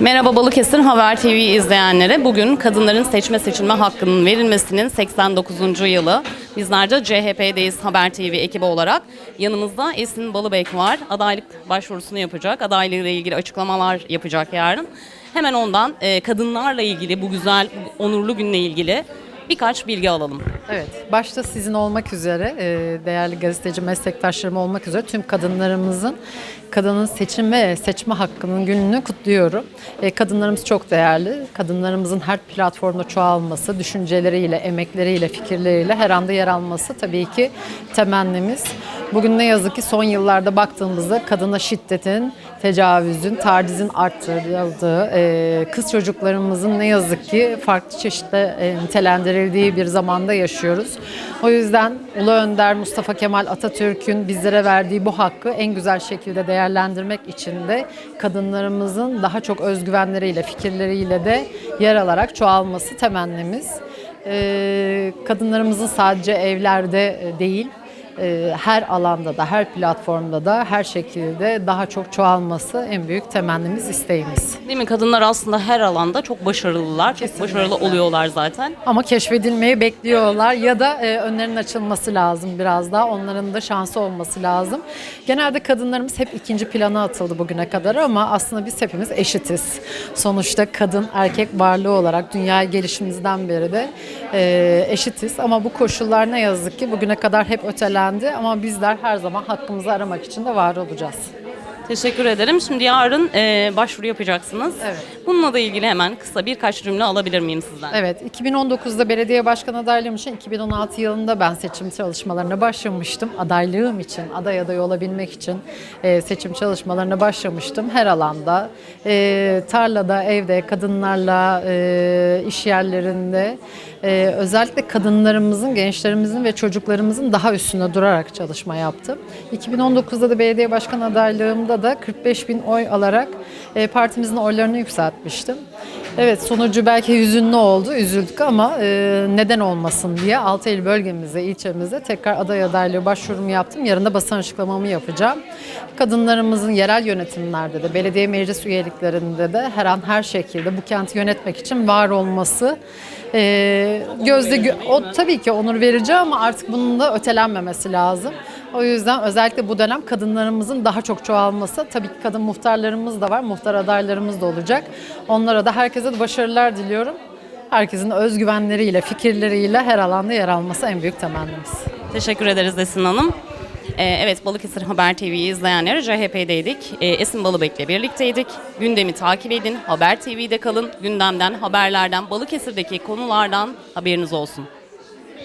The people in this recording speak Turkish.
Merhaba Balıkesir Haber TV izleyenlere. Bugün kadınların seçme seçilme hakkının verilmesinin 89. yılı. Bizler de CHP'deyiz Haber TV ekibi olarak. Yanımızda Esin Balıbek var. Adaylık başvurusunu yapacak. Adaylığıyla ilgili açıklamalar yapacak yarın. Hemen ondan e, kadınlarla ilgili bu güzel, onurlu günle ilgili birkaç bilgi alalım. Evet, başta sizin olmak üzere, e, değerli gazeteci meslektaşlarım olmak üzere tüm kadınlarımızın kadının seçim ve seçme hakkının gününü kutluyorum. E, Kadınlarımız çok değerli. Kadınlarımızın her platformda çoğalması, düşünceleriyle, emekleriyle, fikirleriyle her anda yer alması tabii ki temennimiz. Bugün ne yazık ki son yıllarda baktığımızda kadına şiddetin, tecavüzün, tacizin arttırıldığı, e, kız çocuklarımızın ne yazık ki farklı çeşitle e, nitelendirildiği bir zamanda yaşıyoruz. O yüzden Ulu Önder Mustafa Kemal Atatürk'ün bizlere verdiği bu hakkı en güzel şekilde değerlendirmek için de kadınlarımızın daha çok özgüvenleriyle, fikirleriyle de yer alarak çoğalması temennimiz. E, kadınlarımızın sadece evlerde e, değil, her alanda da, her platformda da, her şekilde daha çok çoğalması en büyük temennimiz, isteğimiz. Değil mi? Kadınlar aslında her alanda çok başarılılar. Çok Kesinlikle. başarılı oluyorlar zaten. Ama keşfedilmeyi bekliyorlar ya da e, önlerinin açılması lazım biraz daha. Onların da şansı olması lazım. Genelde kadınlarımız hep ikinci plana atıldı bugüne kadar ama aslında biz hepimiz eşitiz. Sonuçta kadın erkek varlığı olarak dünya gelişimizden beri de e, eşitiz. Ama bu koşullar ne yazık ki bugüne kadar hep ötelendi ama bizler her zaman hakkımızı aramak için de var olacağız. Teşekkür ederim. Şimdi yarın e, başvuru yapacaksınız. Evet. Bununla da ilgili hemen kısa birkaç cümle alabilir miyim sizden? Evet, 2019'da belediye başkan adaylığım için 2016 yılında ben seçim çalışmalarına başlamıştım. Adaylığım için, aday aday olabilmek için e, seçim çalışmalarına başlamıştım. Her alanda, e, tarlada, evde, kadınlarla, e, iş yerlerinde, e, özellikle kadınlarımızın, gençlerimizin ve çocuklarımızın daha üstünde durarak çalışma yaptım. 2019'da da belediye başkan adaylığımda da 45 bin oy alarak e, partimizin oylarını yükseltmiştim. Evet sonucu belki hüzünlü oldu, üzüldük ama e, neden olmasın diye Altaylı bölgemizde, ilçemizde tekrar aday adaylığı başvurumu yaptım. Yarın da basın açıklamamı yapacağım. Kadınlarımızın yerel yönetimlerde de, belediye meclis üyeliklerinde de her an her şekilde bu kenti yönetmek için var olması e, gözde gö- o tabii ki onur verici ama artık bunun da ötelenmemesi lazım. O yüzden özellikle bu dönem kadınlarımızın daha çok çoğalması, tabii ki kadın muhtarlarımız da var, muhtar adaylarımız da olacak. Onlara da herkese de başarılar diliyorum. Herkesin özgüvenleriyle, fikirleriyle her alanda yer alması en büyük temennimiz. Teşekkür ederiz Esin Hanım. E, evet Balıkesir Haber TV'yi izleyenler CHP'deydik. E, Esin Balıbek'le birlikteydik. Gündemi takip edin. Haber TV'de kalın. Gündemden, haberlerden, Balıkesir'deki konulardan haberiniz olsun.